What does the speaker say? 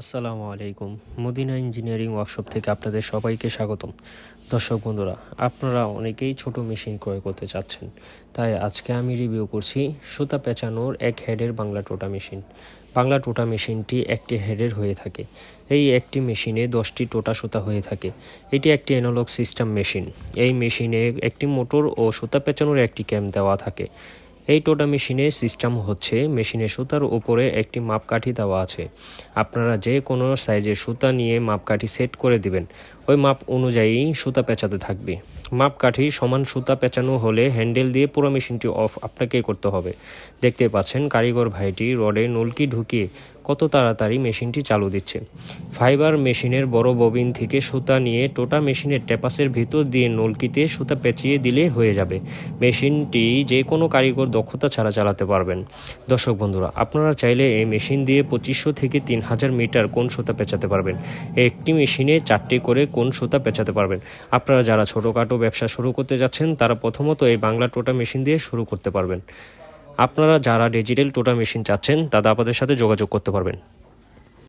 আসসালামু আলাইকুম। Medina engineering workshop থেকে আপনাদের সবাইকে স্বাগতম। দর্শক বন্ধুরা, আপনারা অনেকেই ছোট মেশিন ক্রয় করতে চাচ্ছেন। তাই আজকে আমি রিভিউ করছি সুতা পেঁচানোর এক হেডের বাংলা টোটা মেশিন। বাংলা টোটা মেশিনটি একটি হেডের হয়ে থাকে। এই একটি মেশিনে দশটি টোটা সুতা হয়ে থাকে। এটি একটি অ্যানালগ সিস্টেম মেশিন এই মেশিনে একটি মোটর ও সুতা পেঁচানোর একটি ক্যাম্প দেওয়া থাকে। এই টোটা মেশিনের সিস্টেম হচ্ছে, মেশিনে সুতার উপরে একটি মাপকাঠি দেওয়া আছে। আপনারা যে কোনো সাইজের সুতা নিয়ে মাপকাঠি সেট করে দিবেন। ওই মাপ অনুযায়ী সুতা পেঁচাতে থাকবে। মাপকাঠি সমান সুতা পেঁচানো হলে হ্যান্ডেল দিয়ে পুরো মেশিনটি অফ আপনাকেই করতে হবে। দেখতে পাচ্ছেন, কারিগর ভাইটি রডে নলকি ঢুকিয়ে কত তাড়াতাড়ি মেশিনটি চালু দিচ্ছে। ফাইবার মেশিনের বড় ববিন থেকে সুতা নিয়ে টোটা মেশিনের ট্যাপাসের ভিতর দিয়ে নলকিতে সুতা পেঁচিয়ে দিলে হয়ে যাবে। মেশিনটি যে কোনো কারিগর দক্ষতা ছাড়া চালাতে পারবেন। দর্শক বন্ধুরা, আপনারা চাইলে এই মেশিন দিয়ে পঁচিশশো থেকে তিন হাজার মিটার কোন সুতা পেঁচাতে পারবেন? একটি মেশিনে চারটি করে কোন সুতা পেঁচাতে পারবেন? আপনারা যারা ছোটোখাটো ব্যবসা শুরু করতে যাচ্ছেন, তারা প্রথমত এই বাংলা টোটা মেশিন দিয়ে শুরু করতে পারবেন। আপনারা যারা ডিজিটাল টোটা মেশিন চাচ্ছেন তারা আপনাদের সাথে যোগাযোগ করতে পারবেন।